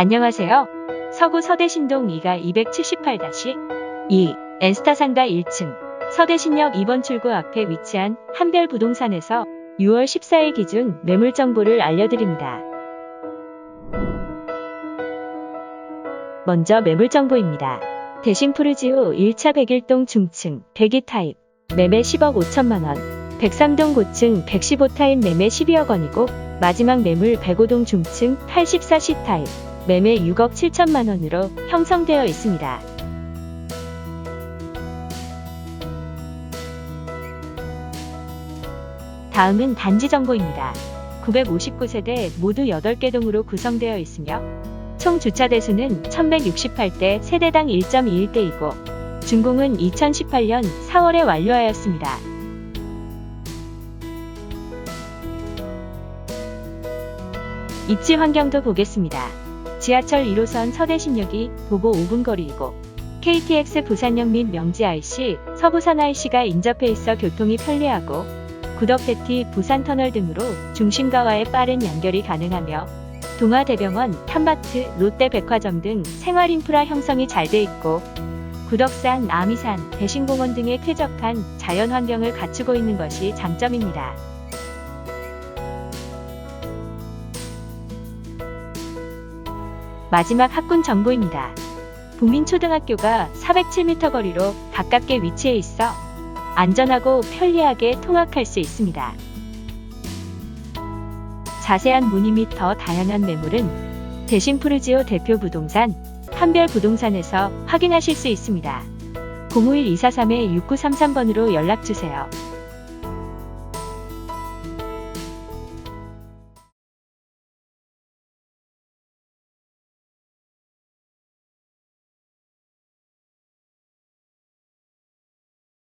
안녕하세요. 서구 서대신동 2가 278-2 엔스타 상가 1층 서대신역 2번 출구 앞에 위치한 한별 부동산에서 6월 14일 기준 매물 정보를 알려드립니다. 먼저 매물 정보입니다. 대신 푸르지오 1차 101동 중층 102 타입 매매 10억 5천만 원 103동 고층 115 타입 매매 12억 원이고 마지막 매물 105동 중층 84시 타입 매매 6억 7천만 원으로 형성되어 있습니다. 다음은 단지 정보입니다. 959세대 모두 8개 동으로 구성되어 있으며 총 주차 대수는 1168대 세대당 1.21대이고 준공은 2018년 4월에 완료하였습니다. 입지 환경도 보겠습니다. 지하철 1호선 서대신역이 도보 5분 거리이고 KTX 부산역 및 명지 IC, 서부산 IC가 인접해 있어 교통이 편리하고 구덕대티, 부산터널 등으로 중심가와의 빠른 연결이 가능하며 동아대병원, 탐마트, 롯데백화점 등 생활 인프라 형성이 잘 돼 있고 구덕산, 아미산, 대신공원 등의 쾌적한 자연 환경을 갖추고 있는 것이 장점입니다. 마지막 학군 정보입니다. 북민초등학교가 407m 거리로 가깝게 위치해 있어 안전하고 편리하게 통학할 수 있습니다. 자세한 문의 및 더 다양한 매물은 대신 푸르지오 대표 부동산 한별 부동산에서 확인하실 수 있습니다. 051-243-6933번으로 연락 주세요.